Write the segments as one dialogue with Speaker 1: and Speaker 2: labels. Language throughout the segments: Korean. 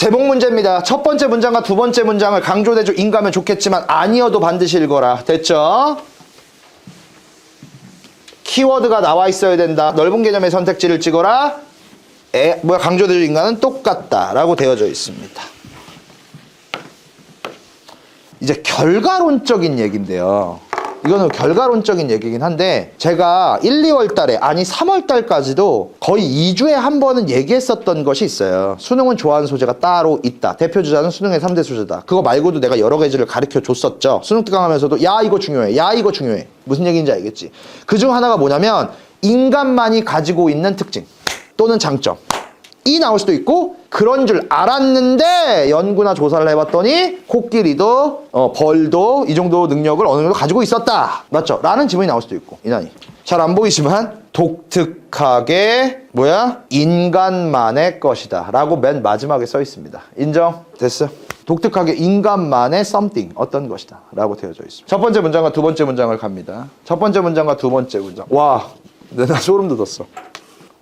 Speaker 1: 제목 문제입니다. 첫 번째 문장과 두 번째 문장을 강조대조 인가면 좋겠지만 아니어도 반드시 읽어라. 됐죠? 키워드가 나와 있어야 된다. 넓은 개념의 선택지를 찍어라. 에, 뭐야 강조대조 인가는 똑같다 라고 되어져 있습니다. 이제 결과론적인 얘기인데요. 이거는 결과론적인 얘기긴 한데 제가 1, 2월 달에 아니 3월 달까지도 거의 2주에 한 번은 얘기했었던 것이 있어요. 수능은 좋아하는 소재가 따로 있다. 대표 주자는 수능의 3대 소재다. 그거 말고도 내가 여러 가지를 가르쳐 줬었죠. 수능 특강하면서도 야 이거 중요해. 야 이거 중요해. 무슨 얘기인지 알겠지? 그 중 하나가 뭐냐면 인간만이 가지고 있는 특징 또는 장점 이 나올 수도 있고 그런 줄 알았는데 연구나 조사를 해봤더니 코끼리도 어, 벌도 이 정도 능력을 어느 정도 가지고 있었다. 맞죠? 라는 지문이 나올 수도 있고 이난이. 잘 안 보이지만 독특하게 뭐야? 인간만의 것이다. 라고 맨 마지막에 써 있습니다. 인정? 됐어. 독특하게 인간만의 something 어떤 것이다. 라고 되어져 있습니다. 첫 번째 문장과 두 번째 문장을 갑니다. 첫 번째 문장과 두 번째 문장. 와나 소름 돋았어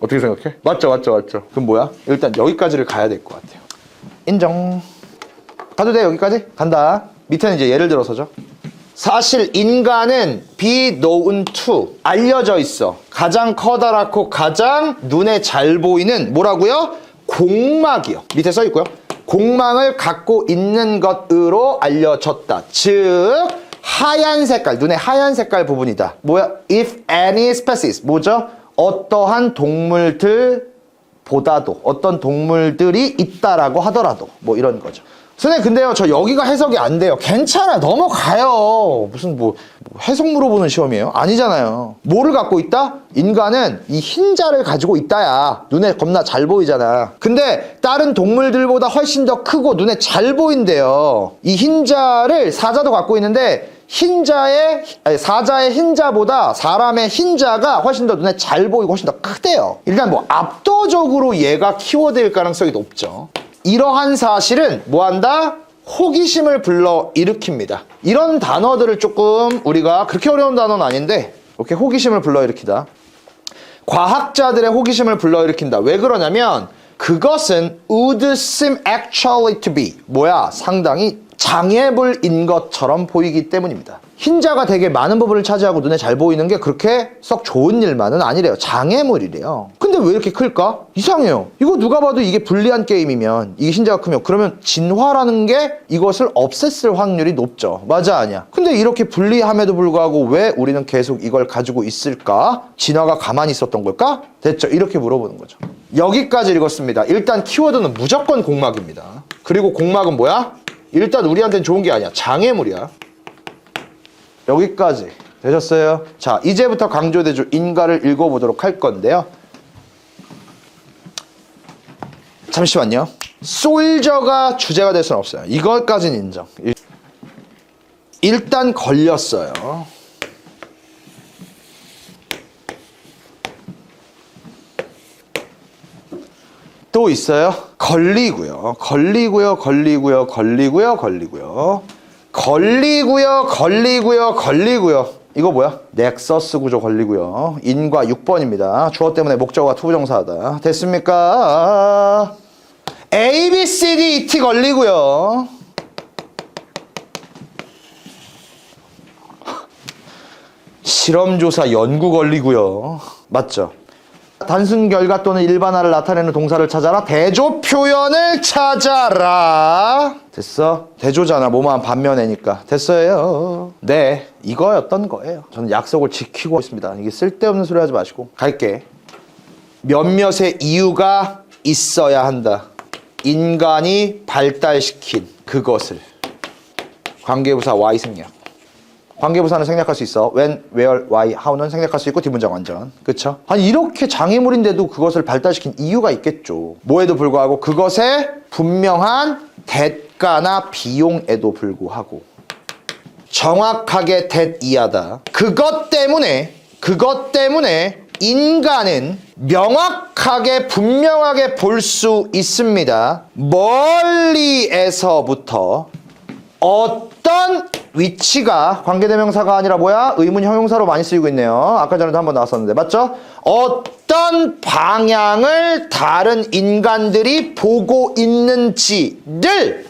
Speaker 1: 어떻게 생각해? 맞죠, 맞죠, 맞죠. 그럼 뭐야? 일단 여기까지를 가야 될 것 같아요. 인정. 가도 돼, 여기까지? 간다. 밑에는 이제 예를 들어서죠. 사실 인간은 be known to 알려져 있어. 가장 커다랗고 가장 눈에 잘 보이는 뭐라고요? 공막이요. 밑에 써 있고요. 공망을 갖고 있는 것으로 알려졌다. 즉 하얀 색깔, 눈의 하얀 색깔 부분이다. 뭐야? If any species 뭐죠? 어떠한 동물들 보다도 어떤 동물들이 있다라고 하더라도 뭐 이런 거죠. 선생님 근데요 저 여기가 해석이 안 돼요. 괜찮아 넘어가요. 무슨 뭐, 뭐 해석 물어보는 시험이에요? 아니잖아요. 뭐를 갖고 있다? 인간은 이 흰자를 가지고 있다야. 눈에 겁나 잘 보이잖아. 근데 다른 동물들보다 훨씬 더 크고 눈에 잘 보인대요. 이 흰자를 사자도 갖고 있는데 흰자의 사자의 흰자보다 사람의 흰자가 훨씬 더 눈에 잘 보이고 훨씬 더 크대요. 일단 뭐 압도적으로 얘가 키워드일 가능성이 높죠. 이러한 사실은 뭐한다? 호기심을 불러 일으킵니다. 이런 단어들을 조금 우리가 그렇게 어려운 단어는 아닌데 이렇게 호기심을 불러 일으키다. 과학자들의 호기심을 불러 일으킨다. 왜 그러냐면 그것은 would seem actually to be 뭐야 상당히 장애물인 것처럼 보이기 때문입니다. 흰자가 되게 많은 부분을 차지하고 눈에 잘 보이는 게 그렇게 썩 좋은 일만은 아니래요. 장애물이래요. 근데 왜 이렇게 클까? 이상해요. 이거 누가 봐도 이게 불리한 게임이면 이게 흰자가 크면 그러면 진화라는 게 이것을 없앴을 확률이 높죠. 맞아 아니야. 근데 이렇게 불리함에도 불구하고 왜 우리는 계속 이걸 가지고 있을까? 진화가 가만히 있었던 걸까? 됐죠. 이렇게 물어보는 거죠. 여기까지 읽었습니다. 일단 키워드는 무조건 공막입니다. 그리고 공막은 뭐야? 일단 우리한테는 좋은 게 아니야. 장애물이야. 여기까지 되셨어요? 자, 이제부터 강조대조 인가를 읽어보도록 할 건데요. 잠시만요. 솔저가 주제가 될 수는 없어요. 이것까지는 인정. 일- 일단 걸렸어요. 또 있어요? 걸리고요. 걸리고요. 걸리고요. 걸리고요. 걸리고요. 걸리고요. 걸리고요. 걸리고요. 이거 뭐야? 넥서스 구조 걸리고요. 인과 6번입니다. 주어 때문에 목적어가 투부정사하다. 됐습니까? A, B, C, D, E, T 걸리고요. 실험조사 연구 걸리고요. 맞죠? 단순 결과 또는 일반화를 나타내는 동사를 찾아라. 대조 표현을 찾아라. 됐어? 대조잖아. 뭐만 반면에니까. 됐어요. 네. 이거였던 거예요. 저는 약속을 지키고 있습니다. 이게 쓸데없는 소리 하지 마시고. 갈게. 몇몇의 이유가 있어야 한다. 인간이 발달시킨 그것을. 관계부사 Y 생략. 관계부사는 생략할 수 있어. when, where, why, how는 생략할 수 있고 뒷문장 완전. 그쵸? 아니 이렇게 장애물인데도 그것을 발달시킨 이유가 있겠죠. 뭐에도 불구하고 그것에 분명한 대가나 비용에도 불구하고 정확하게 대이하다. 그것 때문에 그것 때문에 인간은 명확하게 분명하게 볼 수 있습니다. 멀리에서부터 어떤 위치가 관계대명사가 아니라 뭐야? 의문 형용사로 많이 쓰이고 있네요. 아까 전에도 한번 나왔었는데 맞죠? 어떤 방향을 다른 인간들이 보고 있는지를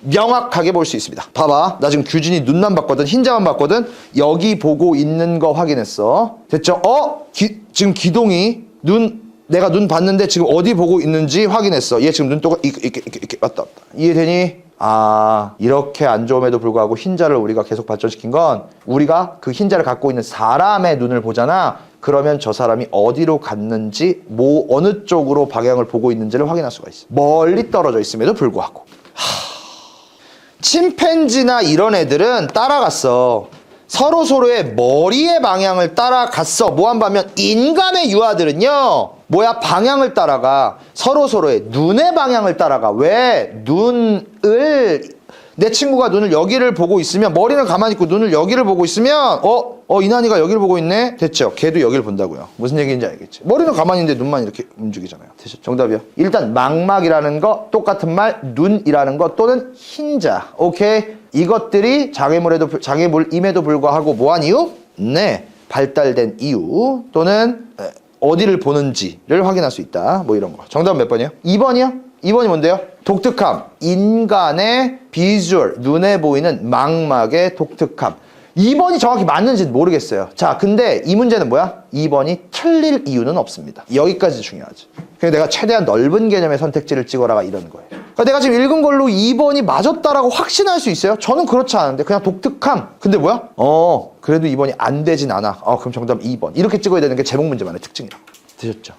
Speaker 1: 명확하게 볼 수 있습니다. 봐봐. 나 지금 규진이 눈만 봤거든. 흰자만 봤거든. 여기 보고 있는 거 확인했어. 됐죠? 어? 기- 지금 기동이 눈 내가 눈 봤는데 지금 어디 보고 있는지 확인했어. 얘 지금 눈도가 이렇게 이렇게 이렇게, 이렇게 왔다 왔다. 이해되니? 아 이렇게 안 좋음에도 불구하고 흰자를 우리가 계속 발전시킨 건 우리가 그 흰자를 갖고 있는 사람의 눈을 보잖아. 그러면 저 사람이 어디로 갔는지 뭐 어느 쪽으로 방향을 보고 있는지를 확인할 수가 있어. 멀리 떨어져 있음에도 불구하고. 침팬지나 이런 애들은 따라갔어. 서로 서로의 머리의 방향을 따라갔어. 뭐한 반면 인간의 유아들은요. 뭐야 방향을 따라가. 서로 서로의 눈의 방향을 따라가. 왜 눈을 내 친구가 눈을 여기를 보고 있으면 머리는 가만히 있고 눈을 여기를 보고 있으면 어? 어 이난이가 여기를 보고 있네? 됐죠. 걔도 여기를 본다고요. 무슨 얘기인지 알겠지? 머리는 가만히 있는데 눈만 이렇게 움직이잖아요. 됐죠. 정답이요. 일단 망막이라는 거 똑같은 말 눈이라는 거 또는 흰자. 오케이? 이것들이 장애물에도 불- 장애물임에도 불구하고 뭐한 이유? 네. 발달된 이유 또는 에, 어디를 보는지를 확인할 수 있다. 뭐 이런 거. 정답은 몇 번이요? 2번이요? 2번이 뭔데요? 독특함. 인간의 비주얼, 눈에 보이는 망막의 독특함. 2번이 정확히 맞는지는 모르겠어요. 자, 근데 이 문제는 뭐야? 2번이 틀릴 이유는 없습니다. 여기까지 중요하지. 그래서 내가 최대한 넓은 개념의 선택지를 찍어라가 이런 거예요. 그러니까 내가 지금 읽은 걸로 2번이 맞았다라고 확신할 수 있어요? 저는 그렇지 않은데 그냥 독특함. 근데 뭐야? 어, 그래도 2번이 안 되진 않아. 어, 그럼 정답 2번. 이렇게 찍어야 되는 게 제목 문제만의 특징이라고. 되셨죠?